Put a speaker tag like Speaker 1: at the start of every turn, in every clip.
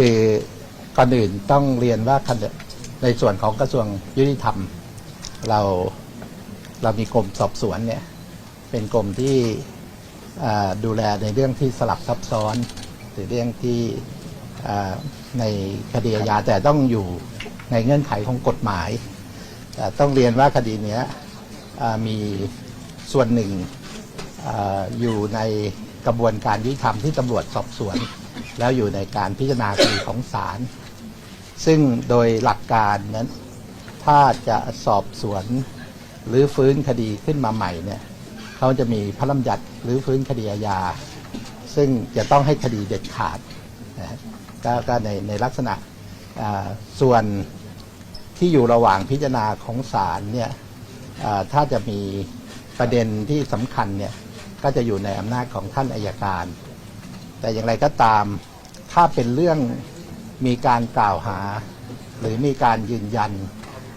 Speaker 1: คือก่อนอื่นต้องเรียนว่าในส่วนของกระทรวงยุติธรรม เราเรามีกรมสอบสวนเนี่ยเป็นกรมที่ดูแลในเรื่องที่สลับซับซ้อนหรือเรื่องที่ในคดีอาญาแต่ต้องอยู่ในเงื่อนไขของกฎหมาย ต้องเรียนว่าคดีนี้มีส่วนหนึ่งออยู่ใน กระบวนการยุติธรรมที่ตำรวจสอบสวน แล้วอยู่ในการพิจารณาคดีของศาลซึ่งโดยหลักการนั้น ถ้าจะสอบสวนหรือฟื้นคดีขึ้นมาใหม่เนี่ยเขาจะมีพระราชบัญญัติหรือฟื้นคดีอาญาซึ่งจะต้องให้คดีเด็ดขาดนะฮะก็ในในลักษณะส่วนที่อยู่ระหว่างพิจารณาของศาลเนี่ยถ้าจะมีประเด็นที่สำคัญเนี่ย ก็จะอยู่ในอำนาจของท่านอายการ แต่อย่างไรก็ตามถ้าเป็นเรื่องมีการกล่าวหา หรือมีการยืนยัน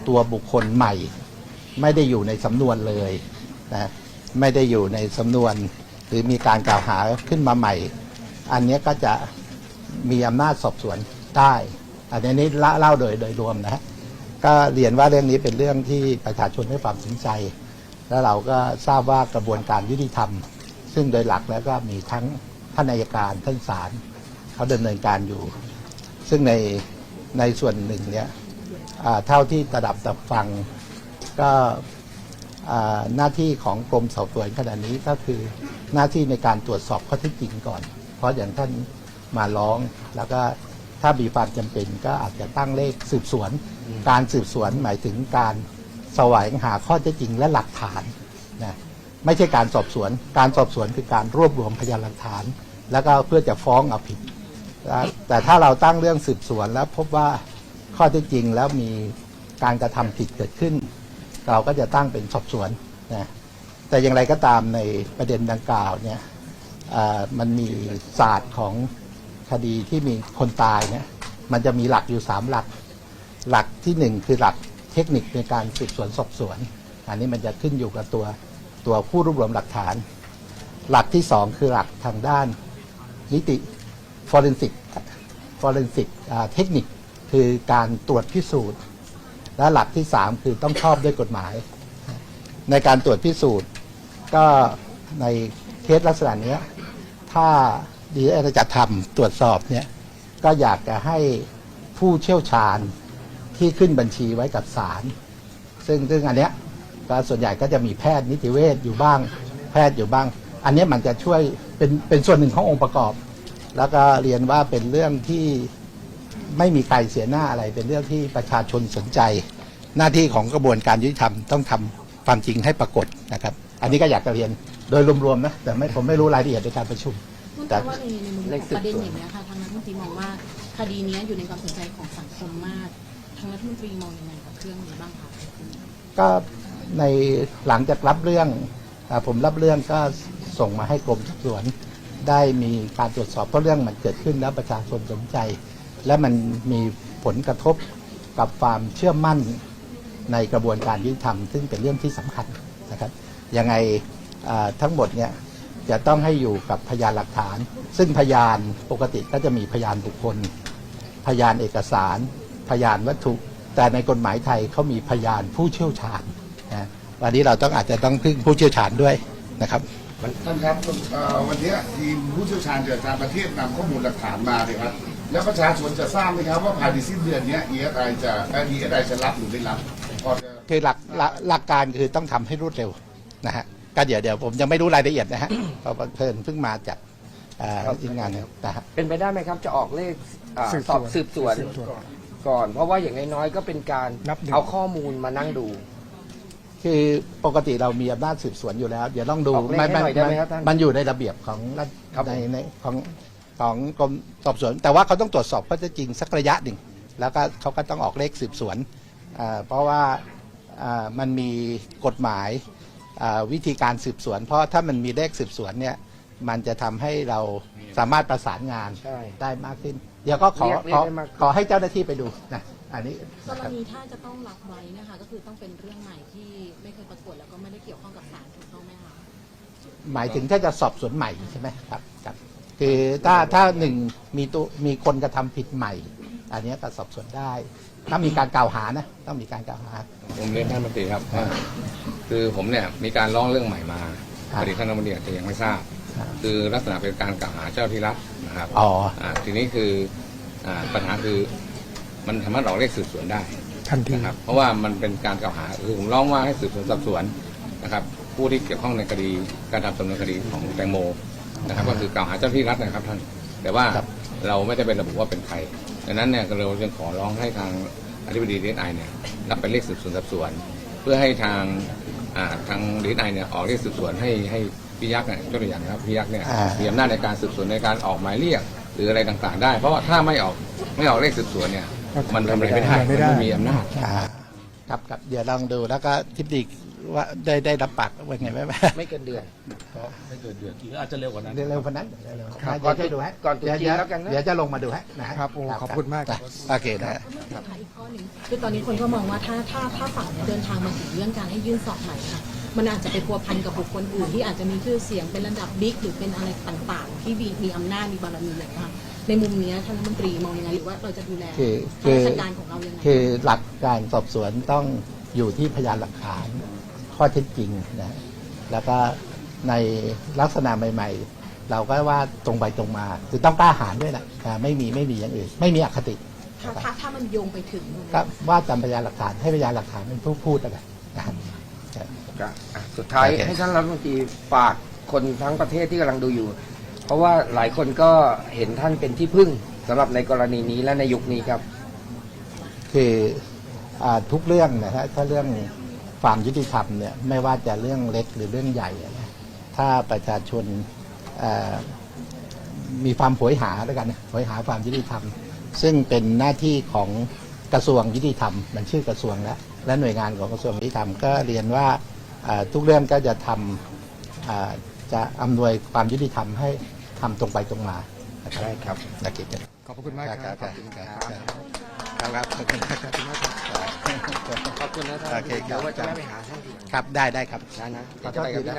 Speaker 1: ตัวบุคคลใหม่ ไม่ได้อยู่ในสำนวนเลยนะไม่ได้อยู่ในสำนวน หรือมีการกล่าวหาขึ้นมาใหม่ อันนี้ก็จะมีอำนาจสอบสวนได้ อันนี้เล่าเล่าโดยโดยรวมนะก็เรียนว่าเรื่องนี้เป็นเรื่องที่ประชาชนให้ความสนใจ แล้วเราก็ทราบว่ากระบวนการยุติธรรม ซึ่งโดยหลักแล้วก็มีทั้งท่านอัยการท่านศาลเขาดำเนินการอยู่ ซึ่งในในส่วนหนึ่งเนี่ยเท่าที่ระดับตับฟังก็หน้าที่ของกรมสอบสวนขณะนี้ก็คือหน้าที่ในการตรวจสอบข้อเท็จจริงก่อน เพราะอย่างท่านมาร้องแล้วก็ถ้ามีความจำเป็นก็อาจจะตั้งเลขสืบสวน การสืบสวนหมายถึงการแสวงหาข้อเท็จจริงและหลักฐานนะ ไม่ใช่การสอบสวน การสอบสวนคือการรวบรวมพยานหลักฐาน แล้วก็เพื่อจะฟ้องเอาผิด แต่ถ้าเราตั้งเรื่องสืบสวนแล้วพบว่าข้อเท็จจริงแล้วมีการกระทำผิดเกิดขึ้น เราก็จะตั้งเป็นสอบสวนนะแต่อย่างไรก็ตามในประเด็นดังกล่าวเนี่ยมันมีศาสตร์ของคดีที่มีคนตายเนี่ยมันจะมีหลักอยู่สามหลัก หลักที่หนึ่งคือหลักเทคนิคในการสืบสวนสอบสวน อันนี้มันจะขึ้นอยู่กับตัว ตัวผู้รวบรวมหลักฐาน หลักที่สองคือหลักทางด้านนิติ forensic forensic เทคนิคคือการตรวจพิสูจน์ และหลักที่สามคือต้องชอบด้วยกฎหมาย ในการตรวจพิสูจน์ ก็ในเคสลักษณะนี้ถ้าดีเอจะทำตรวจสอบเนี่ยก็อยากจะให้ผู้เชี่ยวชาญที่ขึ้นบัญชีไว้กับศาลซึ่งซึ่งอันเนี้ย ก็ส่วนใหญ่ก็จะมีแพทย์นิติเวชอยู่บ้างแพทย์อยู่บ้าง อันนี้มันจะช่วยเป็นเป็นส่วนหนึ่งขององค์ประกอบ แล้วก็เรียนว่าเป็นเรื่องที่ไม่มีใครเสียหน้าอะไร เป็นเรื่องที่ประชาชนสนใจ หน้าที่ของกระบวนการยุติธรรมต้องทำความจริงให้ปรากฏนะครับ อันนี้ก็อยากจะเรียนโดยรวมๆนะแต่ไม่ผมไม่รู้รายละเอียดในการประชุมแต่
Speaker 2: ว่าในในมุมของประเด็นอย่างนี้ค่ะทางรัฐมนตรีมองว่าคดีนี้อยู่ในความสนใจของสังคมมาก ทางรัฐมนตรีมองยังไงกับเรื่องนี้บ้างคะ
Speaker 1: ก็ ในหลังจากรับเรื่องอผมรับเรื่องก็ส่งมาให้กรมสอบสวน ได้มีการตรวจสอบเพราะเรื่องมันเกิดขึ้นแล้วประชาชนสนใจ และมันมีผลกระทบกับความเชื่อมั่นในกระบวนการยุติธรรมซึ่งเป็นเรื่องที่สำคัญนะครับยังไงทั้งหมดเนี่ยจะต้องให้อยู่กับพยานหลักฐาน ซึ่งพยานปกติก็จะมีพยานบุคคล พยานเอกสาร พยานวัตถุ แต่ในกฎหมายไทยเขามีพยานผู้เชี่ยวชาญ นะวันนี้เราต้องอาจจะต้องพึ่งผู้เชี่ยวชาญด้วยนะครับ
Speaker 3: ท่านครับเอ่อวันนี้ทีมผู้เชี่ยวชาญจากต่างประเทศนำข้อมูลหลักฐานมาเลยครับแล้วประชาชนจะทราบไหมครับว่าภายในสิ้นเดือนนี้เอสไอจะเอสไอจะรับหรือไม่รับพอจะ
Speaker 1: คือหลักหลักหลักการคือต้องทำให้รวดเร็วนะฮะก็เดี๋ยวเดี๋ยวผมยังไม่รู้รายละเอียดนะฮะเพราะว่าเพิ่นเพิ่งมาจากอ่าทีมงานเนี่ยนะฮะ
Speaker 4: เป็นไปได้ไหมครับจะออกเลขอ่า
Speaker 5: สืบสวน
Speaker 4: สอบสืบสวน
Speaker 5: สืบสวน
Speaker 4: ก่อน เพราะว่าอย่างน้อยๆก็เป็นการ
Speaker 5: นับหนึ่ง
Speaker 4: เอาข้อมูลมานั่งดู
Speaker 1: คือปกติเรามีอำนาจสืบสวนอยู่แล้ว เดี๋ยวต้องดู
Speaker 4: ออกเลขให้หน่อยได้ไหมครับท่าน
Speaker 1: มันอยู่ในระเบียบของรัฐ
Speaker 4: ครับ
Speaker 1: ในในของของกรมสอบสวน แต่ว่าเขาต้องตรวจสอบข้อเท็จจริงสักระยะหนึ่ง แล้วก็เขาก็ต้องออกเลขสืบสวนอ่าเพราะว่าอ่ามันมีกฎหมายอ่าวิธีการสืบสวน เพราะถ้ามันมีเลขสืบสวนเนี่ยมันจะทำให้เราสามารถประสานงาน
Speaker 4: ใช่
Speaker 1: ได้มากขึ้น เดี๋ยวก็ขอ
Speaker 4: เรียกเรีย
Speaker 1: ข
Speaker 4: ก
Speaker 1: อ
Speaker 4: ได้มากขึ้น
Speaker 1: ขอให้เจ้าหน้าที่ไปดูนะ อันนี้
Speaker 2: ก
Speaker 1: นะ
Speaker 2: ร
Speaker 1: ครับ
Speaker 2: ณีถ้าจะต้องรับไว้เนะคะก็คือต้องเป็นเรื่องใหม่ที่ไม่เคยปรากฏแล้วก็ไม่ได้เกี่ยวข้องกับศาลถูกต้องไหมคะ
Speaker 1: หมายถึงถ้าจะสอบสวนใหม่ใช่ไหมครับครับคือถ้าถ้าหนึ่งมีตัวมีคนกระทำผิดใหม่ อันเนี้ยก็สอบสวนได้ถ้ามีการกล่าวหานะต้องมีการกล่าวหา
Speaker 5: ผมเรียนท่านรัฐมนตรีครับว่าคือผมเนี่ยมีการร้องเรื่องใหม่มา
Speaker 1: ครับ
Speaker 5: พอดีท่านรัฐมนตรีอาจจะยังไม่ทราบ
Speaker 1: ครับ
Speaker 5: คือลักษณะเป็นการกล่าวหาเจ้าที่รัฐนะครับ
Speaker 1: อ๋อา
Speaker 5: ทีนี้คืออ่าปัญหาคือ มันสามารถออกเลขสืบสวนได้
Speaker 6: ทันที
Speaker 5: นะครับ เพราะว่ามันเป็นการกล่าวหาคือผมร้องว่าให้สืบสวนสอบสวนนะครับ ผู้ที่เกี่ยวข้องในคดีการทำสำนวนคดีของแตงโมนะครับ ก็คือกล่าวหาเจ้าที่รัฐนะครับท่านแต่ว่า
Speaker 1: ครับ
Speaker 5: เราไม่ได้เป็นระบุว่าเป็นใครดังนั้นเนี่ยเราจึงขอร้องให้ทางอธิบดีดีไอเนี่ยรับเป็นเลขสืบสวนสอบสวน เพื่อให้ทางอ่าทางดีไอเนี่ยออกเลขสืบสวนให้ให้พี่ยักษ์เนี่ยยกตัวอย่างนะครับพี่ยักษ์เนี่ย
Speaker 1: อ่า
Speaker 5: มีอำนาจในการสืบสวนในการออกหมายเรียกหรืออะไรต่างๆ ได้ เพราะว่าถ้าไม่ออกไม่ออกเลขสืบสวนเนี่ย มันทำอะไรไม่ได้
Speaker 6: ไม่ได้
Speaker 5: มันไม่มีอำนาจ
Speaker 1: อ่าครับครับเดี๋ยวลองดูแล้วก็ทิพดีว่าได้ได้รับปากว่าไงไหม
Speaker 4: ไม่เกินเดือน
Speaker 7: ไม่เกิดเดือนหรืออาจจะเร็วกว่านั้น
Speaker 1: เร็วๆคนนั้นเร็วๆ
Speaker 4: ครับ
Speaker 1: เดี๋ยวจะดูฮะ
Speaker 4: ก่อนตรุษจีน
Speaker 1: เดี๋ย
Speaker 4: แล้วกันนะ
Speaker 1: เดี๋ยวจะลงมาดูฮะนะฮะ
Speaker 6: ครับโอ้ขอบคุณมากครับ
Speaker 1: โอเคนะฮะ
Speaker 2: ค่ะอีกข้อหนึ่งคือตอนนี้คนก็มองว่าถ้าถ้าถ้าฝั่งเนี่ยเดินทางมาถึงเรื่องการให้ยื่นสอบใหม่ค่ะมันอาจจะไปพัวพันกับบุคคลอื่นที่อาจจะมีชื่อเสียงเป็นระดับบิ๊กหรือเป็นอะไรต่างๆ ที่มีมีอำนาจมีบารมีอย่างเงี้ยค่ะ ในมุมเนี้ยท่านรัฐมนตรีมองยังไงหรือว่าเราจะดูแล
Speaker 1: คือ
Speaker 2: ข้า
Speaker 1: คือ
Speaker 2: ราชการของเรายังไง
Speaker 1: คือหลักการสอบสวนต้องอยู่ที่พยานหลักฐาน ข้อเท็จจริงนะแล้วก็ในลักษณะใหม่ ๆ เราก็ว่าตรงไปตรงมา คือต้องกล้าหาญด้วยแหละอ่าไม่มีไม่มีอย่างอื่น ไม่มีอคติ
Speaker 2: ถ้าถ้าถ้ามันโยงไปถึง
Speaker 1: ก็ว่าตามพยานหลักฐานให้พยานหลักฐานเป็นผู้พูดอะไรนะครับ
Speaker 4: ครับอะสุดท้าย
Speaker 1: โอเค
Speaker 4: ให้ท่านรัฐมนตรีฝากคนทั้งประเทศที่กำลังดูอยู่ เพราะว่าหลายคนก็เห็นท่านเป็นที่พึ่งสำหรับในกรณีนี้และในยุคนี้ครับ
Speaker 1: คืออาทุกเรื่องนะฮะถ้าเรื่องความยุติธรรมเนี่ยไม่ว่าจะเรื่องเล็กหรือเรื่องใหญ่นะถ้าประชาชนอ่ามีความโหยหาแล้วกันนะโหยหาความยุติธรรม ซึ่งเป็นหน้าที่ของกระทรวงยุติธรรม มันชื่อกระทรวงแล้วและหน่วยงานของกระทรวงยุติธรรมก็เรียนว่าอ่าทุกเรื่องก็จะทำอ่า จะอำนวยความยุติธรรมให้ทำตรงไปตรงมานะครับ
Speaker 4: ได้ครับ
Speaker 1: นักกิจ
Speaker 6: ขอบพระคุณมากครับ
Speaker 1: ครับ ครับขอบคุณครับ ขอบคุณมากครับ
Speaker 4: ขอบคุณนะท่าน
Speaker 1: โอเคครับ
Speaker 4: เดี๋ยวว่าจะได้ไปหาท่านที
Speaker 1: ครับ ได้ได้ครับ
Speaker 4: ได้นะเราจะไปกับพี่นัท